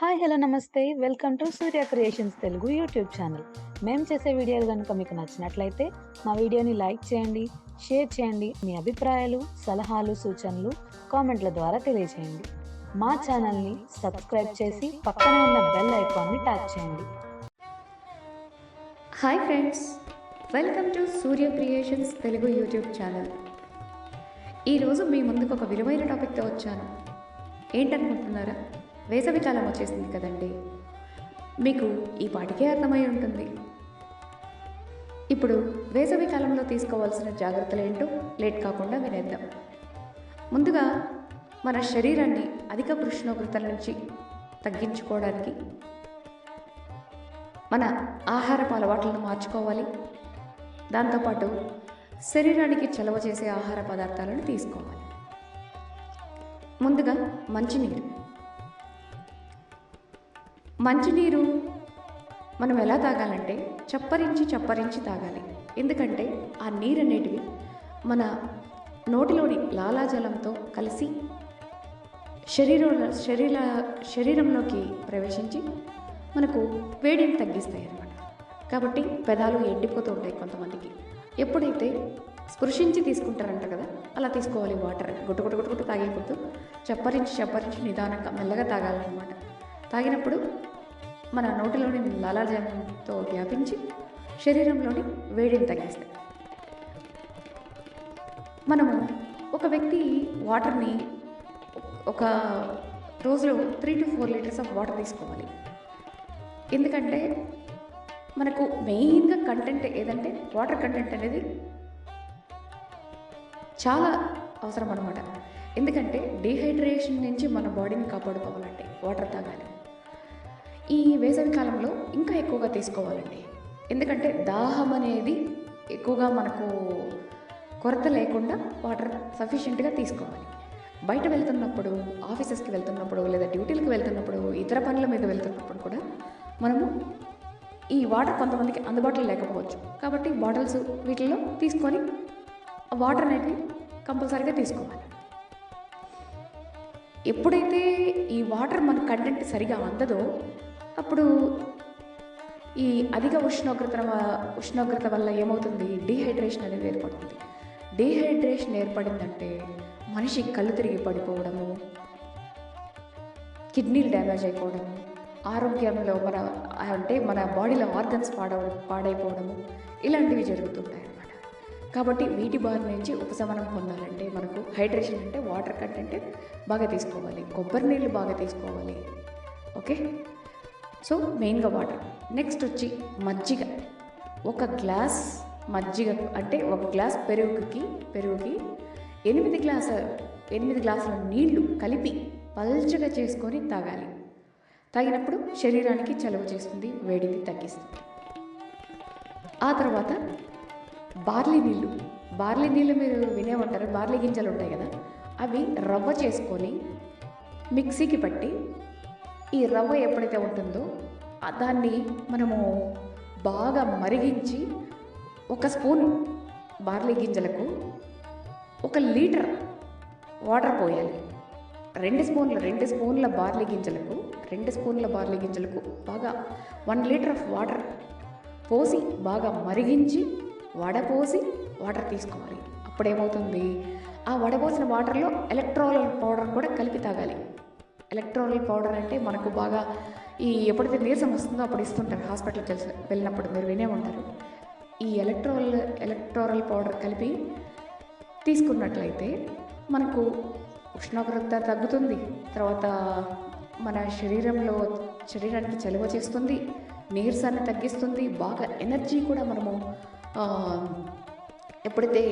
Hi hello నమస్తే. Welcome to Surya creations Telugu YouTube channel. మేము చేసే వీడియోలు కనుక మీకు నచ్చినట్లయితే మా వీడియోని లైక్ చేయండి షేర్ చేయండి మీ అభిప్రాయాలు సలహాలు సూచనలు కామెంట్ల ద్వారా తెలియజేయండి. మా ఛానల్ని సబ్స్క్రైబ్ చేసి పక్కనే ఉన్న బెల్ ఐకాన్ని ట్యాప్ చేయండి. Hi friends. Welcome to Surya creations Telugu YouTube channel. ఈరోజు మీ ముందుకు ఒక విలువైన టాపిక్తో వచ్చాను. ఏంటనుకుంటున్నారా? వేసవి కాలం వచ్చేసింది కదండి. మీకు ఈ పాటికే అర్థమై ఉంటుంది. ఇప్పుడు వేసవి కాలంలో తీసుకోవాల్సిన జాగ్రత్తలు ఏంటో లేట్ కాకుండా వినేద్దాం. ముందుగా మన శరీరాన్ని అధిక ఉష్ణోగ్రతల నుంచి తగ్గించుకోవడానికి మన ఆహారపు అలవాట్లను మార్చుకోవాలి. దాంతోపాటు శరీరానికి చలవ చేసే ఆహార పదార్థాలను తీసుకోవాలి. ముందుగా మంచినీరు. మంచినీరు మనం ఎలా తాగాలంటే చప్పరించి చప్పరించి తాగాలి. ఎందుకంటే ఆ నీరు అనేటివి మన నోటిలోని లాలాజలంతో కలిసి శరీరం శరీర శరీరంలోకి ప్రవేశించి మనకు వేడిని తగ్గిస్తాయి అన్నమాట. కాబట్టి పెదాలు ఎండిపోతూ ఉంటాయి కొంతమందికి. ఎప్పుడైతే స్పృశించి తీసుకుంటారంట కదా అలా తీసుకోవాలి వాటర్. గుట్టు గుట్టు గుట్టు గుట్టు చప్పరించి చప్పరించి నిదానంగా మెల్లగా తాగాలన్నమాట. తాగినప్పుడు మన నోటిలోని లాలాజలంతో వ్యాపించి శరీరంలోని వేడిని తగ్గిస్తాయి. మనము ఒక వ్యక్తి వాటర్ని ఒక రోజులో three to four litres of water తీసుకోవాలి. ఎందుకంటే మనకు మెయిన్గా కంటెంట్ ఏదంటే వాటర్ కంటెంట్ అనేది చాలా అవసరం అనమాట ఎందుకంటే డీహైడ్రేషన్ నుంచి మన బాడీని కాపాడుకోవాలంటే వాటర్ తాగాలి. ఈ వేసవి కాలంలో ఇంకా ఎక్కువగా తీసుకోవాలండి. ఎందుకంటే దాహం అనేది ఎక్కువగా మనకు కొరత లేకుండా వాటర్ సఫిషియెంట్గా తీసుకోవాలి. బయట వెళ్తున్నప్పుడు ఆఫీసెస్కి వెళ్తున్నప్పుడు లేదా డ్యూటీలకు వెళ్తున్నప్పుడు ఇతర పనుల మీద వెళ్తున్నప్పుడు కూడా మనము ఈ వాటర్ కొంతమందికి అందుబాటులో లేకపోవచ్చు. కాబట్టి బాటిల్స్ వీటిల్లో తీసుకొని వాటర్ అనేది కంపల్సరీగా తీసుకోవాలి. ఎప్పుడైతే ఈ వాటర్ మన కంటెంట్ సరిగా అందదో అప్పుడు ఈ అధిక ఉష్ణోగ్రత ఉష్ణోగ్రత వల్ల ఏమవుతుంది? డీహైడ్రేషన్ అనేది ఏర్పడుతుంది. డీహైడ్రేషన్ ఏర్పడిందంటే మనిషి కళ్ళు తిరిగి పడిపోవడము కిడ్నీలు డ్యామేజ్ అయిపోవడము ఆరోగ్యంలో మన అంటే మన బాడీలో ఆర్గన్స్ పాడవ పాడైపోవడము ఇలాంటివి జరుగుతుంటాయి అన్నమాట. కాబట్టి వీటి బారి నుంచి ఉపశమనం పొందాలంటే మనకు హైడ్రేషన్ అంటే వాటర్ కంటెంట్ బాగా తీసుకోవాలి. కొబ్బరి నీళ్ళు బాగా తీసుకోవాలి. ఓకే? సో మెయిన్గా వాటర్. నెక్స్ట్ వచ్చి మజ్జిగ. ఒక గ్లాస్ మజ్జిగ అంటే ఒక గ్లాస్ పెరుగుకి పెరుగుకి ఎనిమిది గ్లాస ఎనిమిది గ్లాసుల నీళ్ళు కలిపి పల్చగా చేసుకొని తాగాలి. తాగినప్పుడు శరీరానికి చలువ చేస్తుంది వేడిని తగ్గిస్తుంది. ఆ తర్వాత బార్లీ నీళ్ళు బార్లీ నీళ్ళు మీరు వినే ఉంటారు బార్లీ గింజలు ఉంటాయి కదా అవి రవ్వ చేసుకొని మిక్సీకి పట్టి ఈ రవ్వ ఎప్పుడైతే ఉంటుందో దాన్ని మనము బాగా మరిగించి ఒక స్పూన్ బార్లీ గింజలకు ఒక లీటర్ వాటర్ పోయాలి. రెండు స్పూన్ల రెండు స్పూన్ల బార్లీ గింజలకు రెండు స్పూన్ల బార్లీ గింజలకు బాగా వన్ లీటర్ ఆఫ్ వాటర్ పోసి బాగా మరిగించి వడపోసి వాటర్ తీసుకోవాలి. అప్పుడేమవుతుంది? ఆ వడపోసిన వాటర్లో ఎలక్ట్రాల్ పౌడర్ కూడా కలిపి తాగాలి. ఎలక్ట్రానిక్ పౌడర్ అంటే మనకు బాగా ఈ ఎప్పుడైతే నీరసం వస్తుందో అప్పుడు ఇస్తుంటారు. హాస్పిటల్కి వెళ్ళి వెళ్ళినప్పుడు మీరు వినే ఉంటారు. ఈ ఎలక్ట్రోల్ ఎలక్ట్రోరల్ పౌడర్ కలిపి తీసుకున్నట్లయితే మనకు ఉష్ణోగ్రత తగ్గుతుంది. తర్వాత మన శరీరంలో శరీరానికి చలువ చేస్తుంది నీరసాన్ని తగ్గిస్తుంది బాగా ఎనర్జీ కూడా మనము ఎప్పుడైతే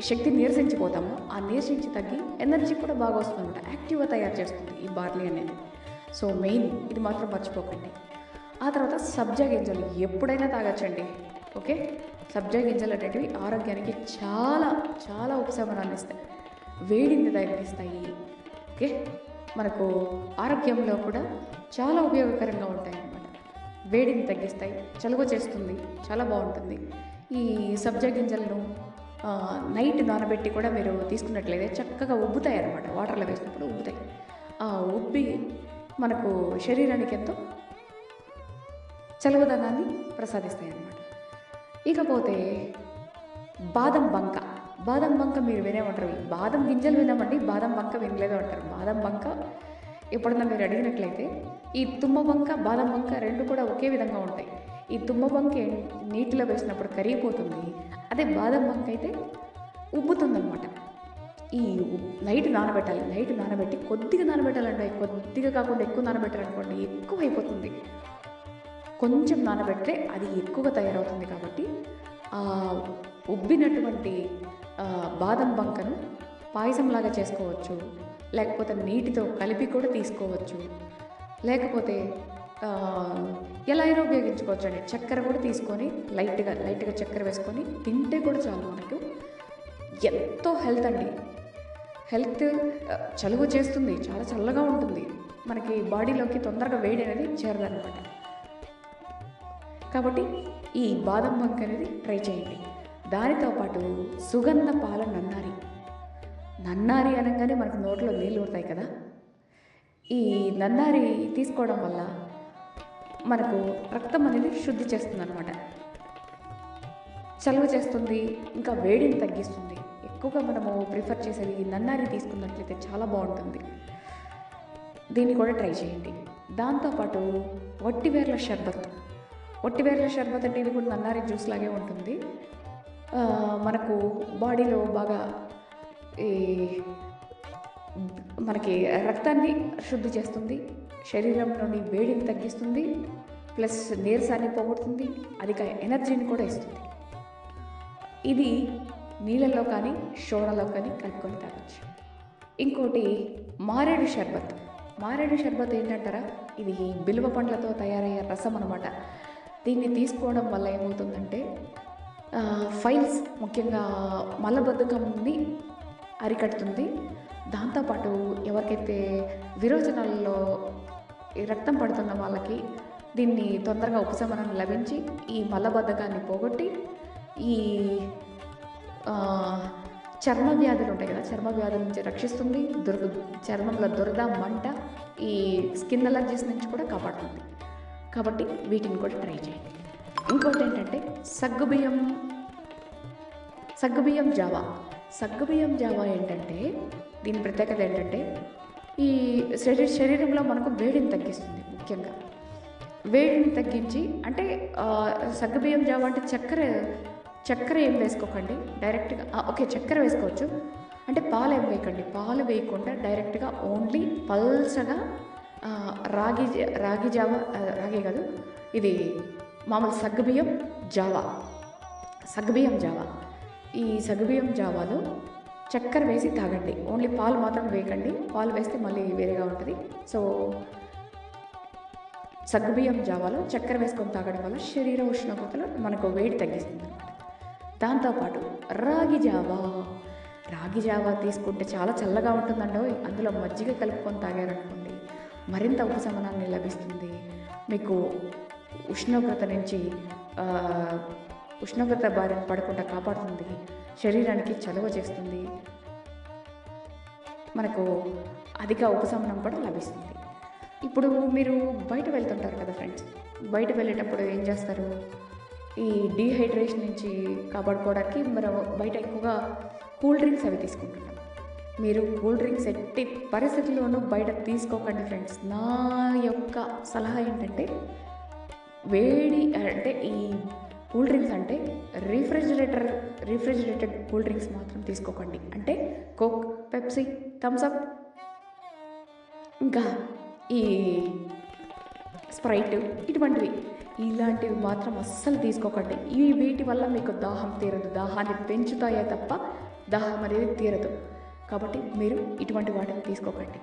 శక్తి నీరసించిపోతామో. ఆ నీరసించి తగ్గి ఎనర్జీ కూడా బాగా వస్తుందన్నమాట యాక్టివ్గా తయారు చేస్తుంది ఈ బార్లీ అనేది. సో మెయిన్ ఇది మాత్రం మర్చిపోకండి. ఆ తర్వాత సబ్జా గింజలు ఎప్పుడైనా తాగొచ్చండి. ఓకే? సబ్జా గింజలు అనేటివి ఆరోగ్యానికి చాలా చాలా ఉపశమనాన్ని ఇస్తాయి. వేడిని తగ్గిస్తాయి ఓకే? మనకు ఆరోగ్యంలో కూడా చాలా ఉపయోగకరంగా ఉంటాయి అన్నమాట. వేడిని తగ్గిస్తాయి. చలువ చేస్తుంది. చాలా బాగుంటుంది. ఈ సబ్జా గింజలను నైట్ నానబెట్టి కూడా మీరు తీసుకున్నట్లయితే చక్కగా ఉబ్బుతాయి అనమాట వాటర్లో వేసినప్పుడు ఉబ్బుతాయి. ఆ ఉబ్బి మనకు శరీరానికి ఎంతో చలవదనాన్ని ప్రసాదిస్తాయి అన్నమాట ఇకపోతే బాదం బంక. బాదం బంక మీరు వినే ఉంటారు. బాదం గింజలు విన్నామండి బాదం బంక వినలేదు అంటారు. బాదం బంక ఎప్పుడన్నా మీరు అడిగినట్లయితే ఈ తుమ్మ బంక బాదం బంక రెండు కూడా ఒకే విధంగా ఉంటాయి. ఈ తుమ్మ బంక నీటిలో వేసినప్పుడు కరిగిపోతుంది. అదే బాదం బంక అయితే ఈ లైట్ నైట్ నానబెట్టాలి నైట్ నానబెట్టి కొద్దిగా నానబెట్టాలండి కొద్దిగా కాకుండా ఎక్కువ నానబెట్టాలనుకోండి ఎక్కువ అయిపోతుంది కొంచెం నానబెట్టే అది ఎక్కువగా తయారవుతుంది కాబట్టి ఆ ఉబ్బినటువంటి బాదం బంకను పాయసంలాగా చేసుకోవచ్చు. లేకపోతే నీటితో కలిపి కూడా తీసుకోవచ్చు. లేకపోతే ఎలా అయినా ఉపయోగించుకోవచ్చు అండి చక్కెర కూడా తీసుకొని లైట్గా లైట్గా చక్కెర వేసుకొని తింటే కూడా చాలు మనకు. ఎంతో హెల్త్ అండి. హెల్త్ చలువు చలువ చేస్తుంది. చాలా చల్లగా ఉంటుంది. మనకి బాడీలోకి తొందరగా వేడి అనేది చేరదనమాట కాబట్టి ఈ బాదం బంక్ అనేది ట్రై చేయండి. దానితో పాటు సుగంధ పాల నన్నారి. నన్నారి అనగానే మనకు నోట్లో నీళ్ళు ఊరుతాయి కదా. ఈ నన్నారి తీసుకోవడం వల్ల మనకు రక్తం అనేది శుద్ధి చేస్తుంది అనమాట చలువ చేస్తుంది ఇంకా వేడిని తగ్గిస్తుంది. ఎక్కువగా మనము ప్రిఫర్ చేసేది నన్నారి తీసుకున్నట్లయితే చాలా బాగుంటుంది. దీన్ని కూడా ట్రై చేయండి. దాంతోపాటు వట్టివేర్ల షర్బత్. వట్టివేర్ల షర్బత్ అంటే ఇది కూడా నన్నారి జ్యూస్ లాగే ఉంటుంది. మనకు బాడీలో బాగా ఈ మనకి రక్తాన్ని శుద్ధి చేస్తుంది. శరీరంలోని వేడిని తగ్గిస్తుంది ప్లస్ నీరసాన్ని పోగొడుతుంది అధిక ఎనర్జీని కూడా ఇస్తుంది. ఇది నీళ్ళలో కానీ షోడలో కానీ కలుపుకొని తాగొచ్చు. ఇంకోటి మారేడు షర్బత్. మారేడు షర్బత్ ఏంటంటారా? ఇది బిల్వ పండ్లతో తయారయ్యే రసం అనమాట దీన్ని తీసుకోవడం వల్ల ఏమవుతుందంటే ఫైల్స్ ముఖ్యంగా మలబద్ధకంని అరికడుతుంది. దాంతోపాటు ఎవరికైతే విరోచనాల్లో రక్తం పడుతున్న వాళ్ళకి దీన్ని తొందరగా ఉపశమనం లభించి ఈ మలబద్ధకాన్ని పోగొట్టి ఈ చర్మ వ్యాధులు ఉంటాయి కదా చర్మ వ్యాధుల నుంచి రక్షిస్తుంది దురద చర్మంలో దురద మంట ఈ స్కిన్ అలర్జీస్ నుంచి కూడా కాపాడుతుంది. కాబట్టి వీటిని కూడా ట్రై చేయండి. ఇంకోటి ఏంటంటే సగ్గుబియ్యం సగ్గుబియ్యం జావా. సగ్గుబియ్యం జావా ఏంటంటే దీని ప్రత్యేకత ఏంటంటే ఈ శరీర శరీరంలో మనకు వేడిని తగ్గిస్తుంది ముఖ్యంగా. వేడిని తగ్గించి అంటే సగ్గుబియ్యం జావ అంటే చక్కెర చక్కెర ఏం వేసుకోకండి డైరెక్ట్గా ఓకే చక్కెర వేసుకోవచ్చు. అంటే పాలు ఏం వేయకండి పాలు వేయకుండా డైరెక్ట్గా ఓన్లీ పల్సగా రాగి రాగి జావా రాగి కాదు ఇది మామూలు సగ్గుబియ్యం జావా సగ్గుబియ్యం జావా. ఈ సగ్గుబియ్యం జావాలో చక్కెర వేసి తాగండి. ఓన్లీ పాలు మాత్రం వేయకండి. పాలు వేస్తే మళ్ళీ వేరేగా ఉంటుంది. సో సగ్గుబియ్యం జావాలో చక్కెర వేసుకొని తాగడం వల్ల శరీర ఉష్ణోగ్రతలో మనకు వేడి తగ్గిస్తుంది అనమాట దాంతోపాటు రాగి జావా. రాగి జావా తీసుకుంటే చాలా చల్లగా ఉంటుందండో అందులో మజ్జిగ కలుపుకొని తాగారనుకోండి మరింత ఉపశమనాన్ని లభిస్తుంది. మీకు ఉష్ణోగ్రత నుంచి ఉష్ణోగ్రత భారం పడకుండా కాపాడుతుంది. శరీరానికి చలువ చేస్తుంది. మనకు అధిక ఉపశమనం కూడా లభిస్తుంది. ఇప్పుడు మీరు బయట వెళ్తుంటారు కదా ఫ్రెండ్స్. బయట వెళ్ళేటప్పుడు ఏం చేస్తారు? ఈ డీహైడ్రేషన్ నుంచి కాపాడుకోవడానికి మనం బయట ఎక్కువగా కూల్ డ్రింక్స్ అవి తీసుకుంటున్నాం. మీరు కూల్ డ్రింక్స్ ఎట్టి పరిస్థితుల్లోనూ బయట తీసుకోకండి ఫ్రెండ్స్. నా యొక్క సలహా ఏంటంటే వేడి అంటే ఈ కూల్ డ్రింక్స్ అంటే రిఫ్రిజిరేటర్ రీఫ్రిజిరేటెడ్ కూల్ డ్రింక్స్ మాత్రం తీసుకోకండి. అంటే కోక్ పెప్సీ థమ్స్అప్ ఇంకా ఈ స్ప్రైట్ ఇటువంటివి ఇలాంటివి మాత్రం అస్సలు తీసుకోకండి. ఈ వీటి వల్ల మీకు దాహం తీరదు. దాహాన్ని పెంచుతాయే తప్ప దాహం అనేది తీరదు. కాబట్టి మీరు ఇటువంటి వాటిని తీసుకోకండి.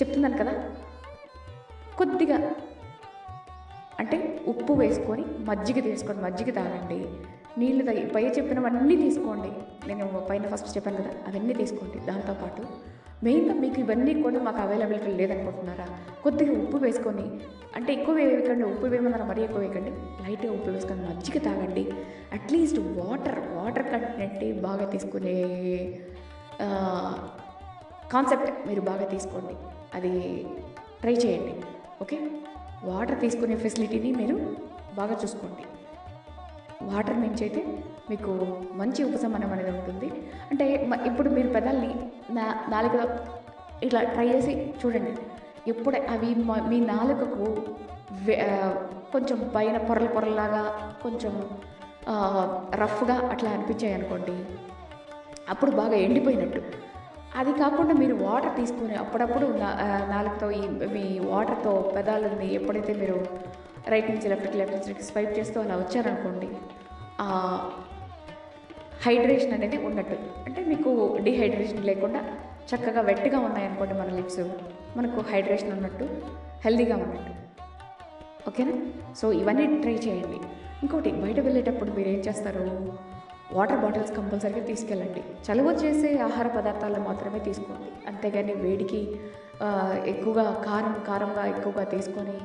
చెప్తున్నాను కదా? కొద్దిగా అంటే ఉప్పు వేసుకొని మజ్జిగ తీసుకోండి మజ్జిగ తాగండి. నీళ్ళు తగ్గి పై చెప్పినవన్నీ తీసుకోండి. నేను పైన ఫస్ట్ చెప్పాను కదా అవన్నీ తీసుకోండి. దాంతోపాటు మెయిన్గా మీకు ఇవన్నీ కూడా మాకు అవైలబిలిటీ లేదనుకుంటున్నారా? కొద్దిగా ఉప్పు వేసుకొని అంటే ఎక్కువ వేయకండి ఉప్పు వేయమన్నారా? మరీ ఎక్కువ వేయకండి. లైట్గా ఉప్పు వేసుకొని మజ్జిగ తాగండి. అట్లీస్ట్ వాటర్ వాటర్ కంటెంట్ బాగా తీసుకునే కాన్సెప్ట్ మీరు బాగా తీసుకోండి. అది ట్రై చేయండి. ఓకే వాటర్ తీసుకునే ఫెసిలిటీని మీరు బాగా చూసుకోండి. వాటర్ నుంచి అయితే మీకు మంచి ఉపశమనం అనేది ఉంటుంది. అంటే మ- ఇప్పుడు మీరు పెదాల్ని నా నాలుక ఇట్లా ట్రై చేసి చూడండి. ఎప్పుడే అవి మీ నాలుకకు కొంచెం పైన పొరల పొరలాగా కొంచెం రఫ్గా అట్లా అనిపించాయి అనుకోండి అప్పుడు బాగా ఎండిపోయినట్టు. అది కాకుండా మీరు వాటర్ తీసుకొని అప్పుడప్పుడు నా- నాలుగుతో ఈ మీ వాటర్తో పెదాలని ఎప్పుడైతే మీరు రైట్ నుంచి లెఫ్ట్కి లెఫ్ట్ నుంచి స్వైప్ చేస్తూ అలా వచ్చారనుకోండి హైడ్రేషన్ అనేది ఉన్నట్టు అంటే మీకు డిహైడ్రేషన్ లేకుండా చక్కగా వెట్టిగా ఉన్నాయనుకోండి మన లిప్స్ మనకు హైడ్రేషన్ ఉన్నట్టు హెల్దీగా ఉన్నట్టు. ఓకేనా? సో ఇవన్నీ ట్రై చేయండి. ఇంకోటి బయట వెళ్ళేటప్పుడు మీరు ఏం చేస్తారు? వాటర్ బాటిల్స్ కంపల్సరీగా తీసుకెళ్ళండి. చలువ చేసే ఆహార పదార్థాలు మాత్రమే తీసుకోండి. అంతేగాని వేడికి ఎక్కువగా కారం కారంగా ఎక్కువగా తీసుకొని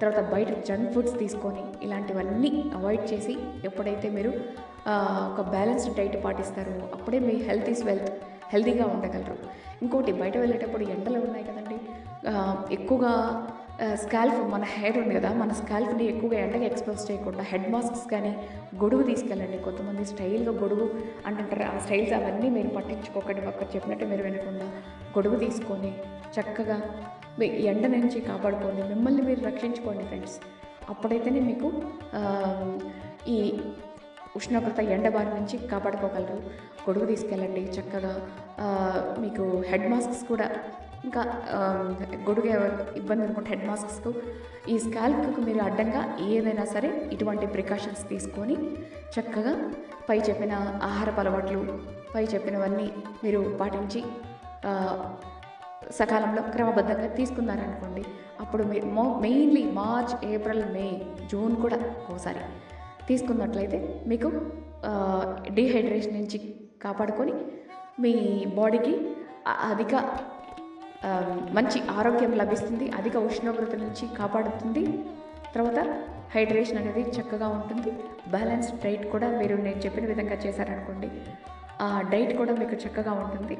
తర్వాత బయట జంక్ ఫుడ్స్ తీసుకొని ఇలాంటివన్నీ అవాయిడ్ చేసి ఎప్పుడైతే మీరు ఒక బ్యాలెన్స్డ్ డైట్ పాటిస్తారో అప్పుడే మీ హెల్త్ ఈస్ వెల్త్ హెల్తీగా ఉండగలరు. ఇంకోటి బయట వెళ్ళేటప్పుడు ఎండలు ఉన్నాయి కదండి. ఎక్కువగా స్కాల్ఫ్ మన హెయిర్ ఉంది కదా మన స్కాల్ఫ్ని ఎక్కువగా ఎండగా ఎక్స్పోజ్ చేయకుండా హెడ్ మాస్క్స్ కానీ గొడుగు తీసుకెళ్ళండి. కొంతమంది స్టైల్గా గొడుగు అంటుంటారు. ఆ స్టైల్స్ అవన్నీ మీరు పట్టించుకోకండి. ఒక్కరు చెప్పినట్టు మీరు వినకుండా గొడుగు తీసుకొని చక్కగా మీ ఎండ నుంచి కాపాడుకోండి. మిమ్మల్ని మీరు రక్షించుకోండి ఫ్రెండ్స్ అప్పుడైతేనే మీకు ఈ ఉష్ణోగ్రత ఎండ బారి నుంచి కాపాడుకోగలరు. గొడుగు తీసుకెళ్ళండి. చక్కగా మీకు హెడ్ మాస్క్స్ కూడా ఇంకా గొడుగు ఇబ్బంది అనుకుంటే హెడ్ మాస్క్స్కు ఈ స్కాల్ప్కు మీరు అడ్డంగా ఏదైనా సరే ఇటువంటి ప్రికాషన్స్ తీసుకొని చక్కగా పై చెప్పిన ఆహారపు అలవాట్లు పై చెప్పినవన్నీ మీరు పాటించి సకాలంలో క్రమబద్ధంగా తీసుకున్నారనుకోండి అప్పుడు మీరు మో mainly March April May June కూడా ఒకసారి తీసుకున్నట్లయితే మీకు డీహైడ్రేషన్ నుంచి కాపాడుకొని మీ బాడీకి అధిక మంచి ఆరోగ్యం లభిస్తుంది అధిక ఉష్ణోగ్రత నుంచి కాపాడుతుంది. తర్వాత హైడ్రేషన్ అనేది చక్కగా ఉంటుంది. బ్యాలెన్స్డ్ డైట్ కూడా మీరు నేను చెప్పిన విధంగా చేశారనుకోండి. ఆ డైట్ కూడా మీకు చక్కగా ఉంటుంది.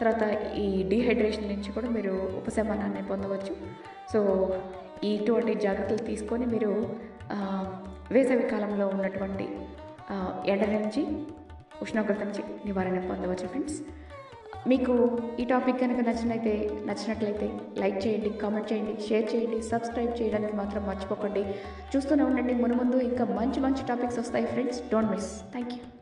తర్వాత ఈ డీహైడ్రేషన్ నుంచి కూడా మీరు ఉపశమనాన్ని పొందవచ్చు. సో ఇటువంటి జాగ్రత్తలు తీసుకొని మీరు వేసవి కాలంలో ఉన్నటువంటి ఎండ నుంచి ఉష్ణోగ్రత నుంచి నివారణ పొందవచ్చు ఫ్రెండ్స్. మీకు ఈ టాపిక్ కనుక నచ్చినైతే నచ్చినట్లయితే లైక్ చేయండి కామెంట్ చేయండి షేర్ చేయండి సబ్స్క్రైబ్ చేయడానికి మాత్రం మర్చిపోకండి. చూస్తూనే ఉండండి. మన ముందు ఇంకా మంచి మంచి టాపిక్స్ వస్తాయి. Friends don't miss. Thank you